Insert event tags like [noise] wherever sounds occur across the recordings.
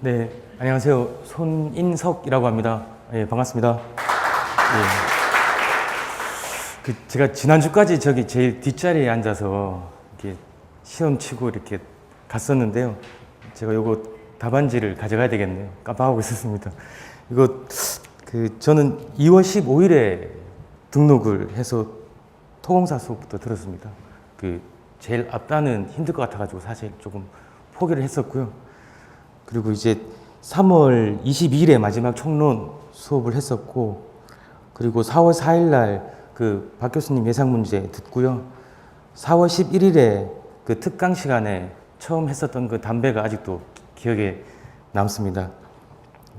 네, 안녕하세요. 손인석이라고 합니다. 예, 반갑습니다. 예. 그 제가 지난주까지 저기 제일 뒷자리에 앉아서 이렇게 시험 치고 이렇게 갔었는데요. 제가 요거 답안지를 가져가야 되겠네요. 깜빡하고 있었습니다. 이거 그 저는 2월 15일에 등록을 해서 토공사 수업부터 들었습니다. 그 제일 앞단은 힘들 것 같아가지고 사실 조금 포기를 했었고요. 그리고 이제 3월 22일에 마지막 총론 수업을 했었고 그리고 4월 4일 날 그 박 교수님 예상 문제 듣고요. 4월 11일에 그 특강 시간에 처음 했었던 그 담배가 아직도 기억에 남습니다.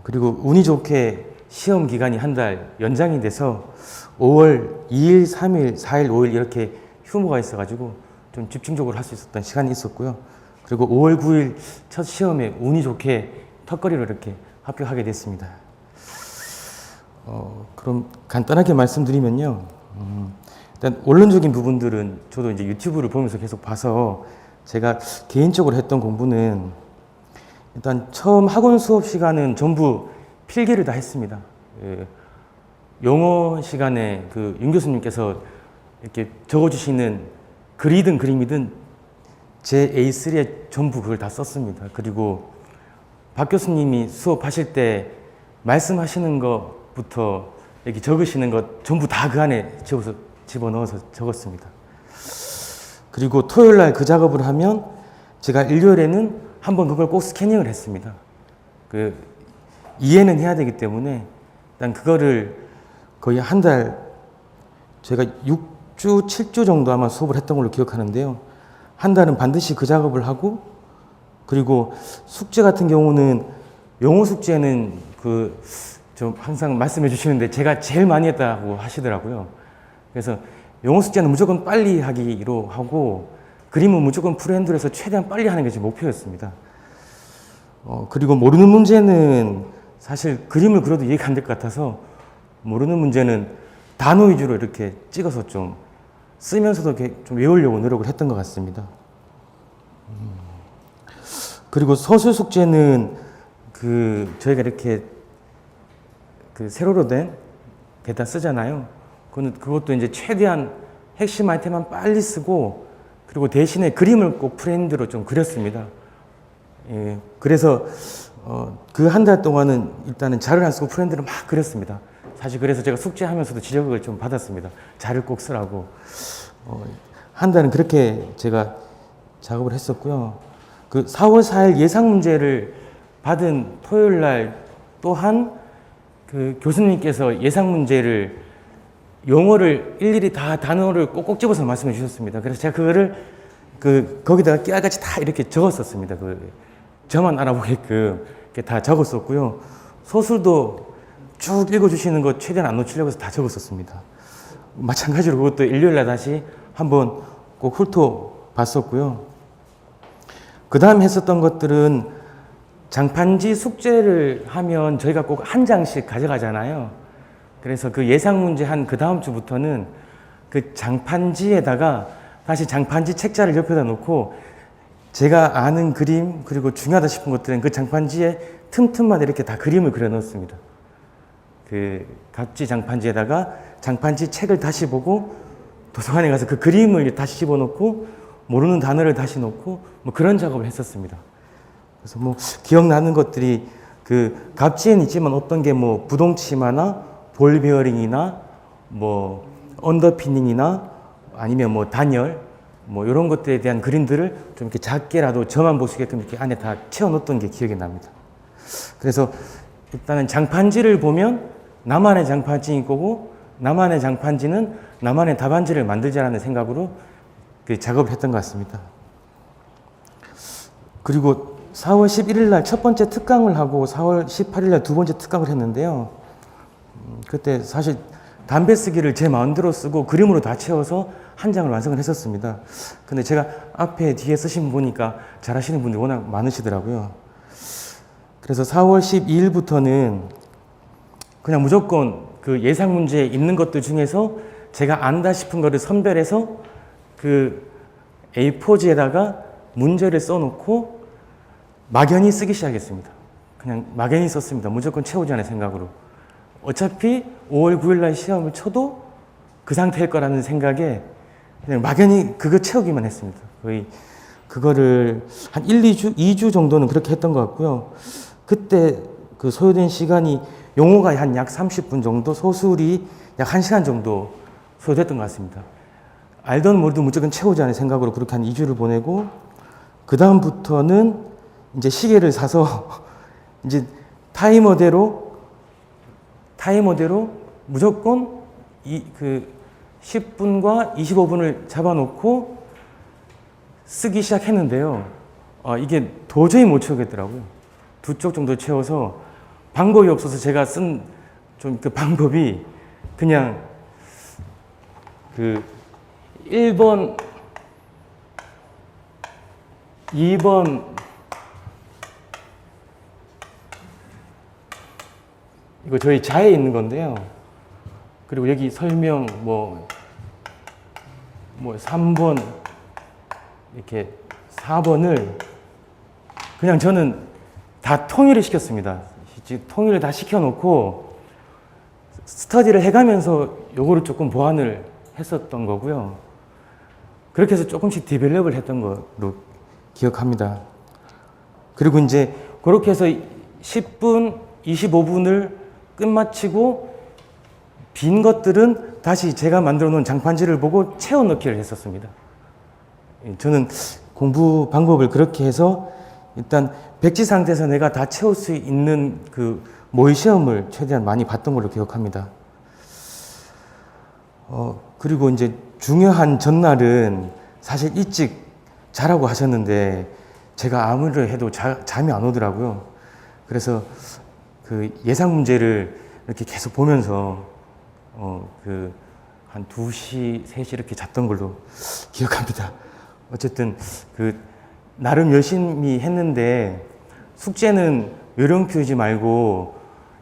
그리고 운이 좋게 시험 기간이 한 달 연장이 돼서 5월 2일, 3일, 4일, 5일 이렇게 휴무가 있어가지고 좀 집중적으로 할 수 있었던 시간이 있었고요. 그리고 5월 9일 첫 시험에 운이 좋게 턱걸이로 이렇게 합격하게 됐습니다. 어, 그럼 간단하게 말씀드리면요. 음, 일단 원론적인 부분들은 저도 이제 유튜브를 보면서 계속 봐서 제가 개인적으로 했던 공부는 일단 처음 학원 수업 시간은 전부 필기를 다 했습니다. 예, 영어 시간에 그 윤 교수님께서 이렇게 적어주시는 글이든 그림이든 제 A3에 전부 그걸 다 썼습니다. 그리고 박 교수님이 수업하실 때 말씀하시는 것부터 이렇게 적으시는 것 전부 다 그 안에 집어서 집어넣어서 적었습니다. 그리고 토요일 날 그 작업을 하면 제가 일요일에는 한번 그걸 꼭 스캐닝을 했습니다. 그 이해는 해야 되기 때문에 일단 그거를 거의 한 달 제가 6주, 7주 정도 아마 수업을 했던 걸로 기억하는데요. 한 달은 반드시 그 작업을 하고 그리고 숙제 같은 경우는 영어 숙제는 그 좀 항상 말씀해 주시는데 제가 제일 많이 했다고 하시더라고요. 그래서 영어 숙제는 무조건 빨리 하기로 하고 그림은 무조건 프리핸드로 최대한 빨리 하는 게 제 목표였습니다. 어, 그리고 모르는 문제는 사실 그림을 그려도 이해가 안 될 것 같아서 모르는 문제는 단어 위주로 이렇게 찍어서 좀 쓰면서도 좀 외우려고 노력을 했던 것 같습니다. 음. 그리고 서술 숙제는 그 저희가 이렇게 그 세로로 된 데이터 쓰잖아요. 그거는 그것도 이제 최대한 핵심 아이템만 빨리 쓰고 그리고 대신에 그림을 꼭 프렌드로 좀 그렸습니다. 예, 그래서 어, 그 한 달 동안은 일단은 자를 안 쓰고 프렌드를 막 그렸습니다. 사실 그래서 제가 숙제하면서도 지적을 좀 받았습니다. 자를 꼭 쓰라고. 어, 한 달은 그렇게 제가 작업을 했었고요. 그 4월 4일 예상 문제를 받은 토요일 날 또한 그 교수님께서 예상 문제를 영어를 일일이 다 단어를 꼭꼭 집어서 말씀해 주셨습니다. 그래서 제가 그거를 그 거기다가 깨알같이 다 이렇게 적었었습니다. 그 저만 알아보게끔 이렇게 다 적었었고요. 소술도 쭉 읽어주시는 거 최대한 안 놓치려고 해서 다 적었었습니다. 마찬가지로 그것도 일요일 날 다시 한번 꼭 훑어봤었고요. 그 다음 했었던 것들은 장판지 숙제를 하면 저희가 꼭 한 장씩 가져가잖아요. 그래서 그 예상 문제 한 그 다음 주부터는 그 장판지에다가 다시 장판지 책자를 옆에다 놓고 제가 아는 그림 그리고 중요하다 싶은 것들은 그 장판지에 틈틈마다 이렇게 다 그림을 그려 넣었습니다. 그 각지 장판지에다가 장판지 책을 다시 보고 도서관에 가서 그 그림을 다시 집어넣고 모르는 단어를 다시 넣고 뭐 그런 작업을 했었습니다. 그래서 뭐 기억나는 것들이 그 갑지에는 있지만 어떤 게 뭐 부동치마나 볼 베어링이나 뭐 언더피닝이나 아니면 뭐 단열 뭐 이런 것들에 대한 그림들을 좀 이렇게 작게라도 저만 볼 수 있게끔 이렇게 안에 다 채워 넣었던 게 기억이 납니다. 그래서 일단은 장판지를 보면 나만의 장판지인 거고 나만의 장판지는 나만의 답안지를 만들자라는 생각으로 그 작업을 했던 것 같습니다. 그리고 4월 11일 날 첫 번째 특강을 하고 4월 18일 날 두 번째 특강을 했는데요. 음, 그때 사실 담배 쓰기를 제 마음대로 쓰고 그림으로 다 채워서 한 장을 완성을 했었습니다. 근데 제가 앞에 뒤에 쓰신 분 보니까 잘하시는 분들이 워낙 많으시더라고요. 그래서 4월 12일부터는 그냥 무조건 그 예상 문제에 있는 것들 중에서 제가 안다 싶은 거를 선별해서 그 A4지에다가 문제를 써놓고 막연히 쓰기 시작했습니다. 그냥 막연히 썼습니다. 무조건 채우자는 생각으로. 어차피 5월 9일 날 시험을 쳐도 그 상태일 거라는 생각에 그냥 막연히 그거 채우기만 했습니다. 거의 그거를 한 1, 2주, 2주 정도는 그렇게 했던 것 같고요. 그때 그 소요된 시간이 용어가 한 약 30분 정도, 소술이 약 1시간 정도 소요됐던 것 같습니다. 알던 모르도 무조건 채우자는 생각으로 그렇게 한 2주를 보내고 그 다음부터는 이제 시계를 사서 [laughs] 이제 타이머대로 타이머대로 무조건 이 그 10분과 25분을 잡아놓고 쓰기 시작했는데요. 아, 이게 도저히 못 채우겠더라고요. 두 쪽 정도 채워서 방법이 없어서 제가 쓴 좀 그 방법이 그냥 그 1번, 2번, 이거 저희 자에 있는 건데요. 그리고 여기 설명 뭐, 뭐 3번, 이렇게 4번을 그냥 저는 다 통일을 시켰습니다. 즉, 통일을 다 시켜놓고 스터디를 해가면서 요거를 조금 보완을 했었던 거고요. 그렇게 해서 조금씩 디벨롭을 했던 걸로 기억합니다. 그리고 이제 그렇게 해서 10분, 25분을 끝마치고 빈 것들은 다시 제가 만들어 놓은 장판지를 보고 채워 넣기를 했었습니다. 예, 저는 공부 방법을 그렇게 해서 일단 백지 상태에서 내가 다 채울 수 있는 그 모의 시험을 최대한 많이 봤던 걸로 기억합니다. 어, 그리고 이제 중요한 전날은 사실 일찍 자라고 하셨는데 제가 아무리 해도 자, 잠이 안 오더라고요. 그래서 그 예상 문제를 이렇게 계속 보면서 어, 그 한 2시, 3시 이렇게 잤던 걸로 기억합니다. 어쨌든 그 나름 열심히 했는데 숙제는 요령표이지 말고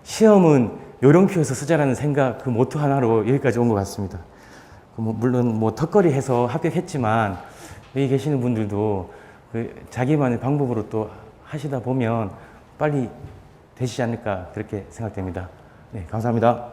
시험은 요령 표에서 쓰자라는 생각 그 모토 하나로 여기까지 온 것 같습니다. 그뭐 물론 뭐 턱걸이 해서 합격했지만 여기 계시는 분들도 그 자기만의 방법으로 또 하시다 보면 빨리 되시지 않을까 그렇게 생각됩니다. 네, 감사합니다.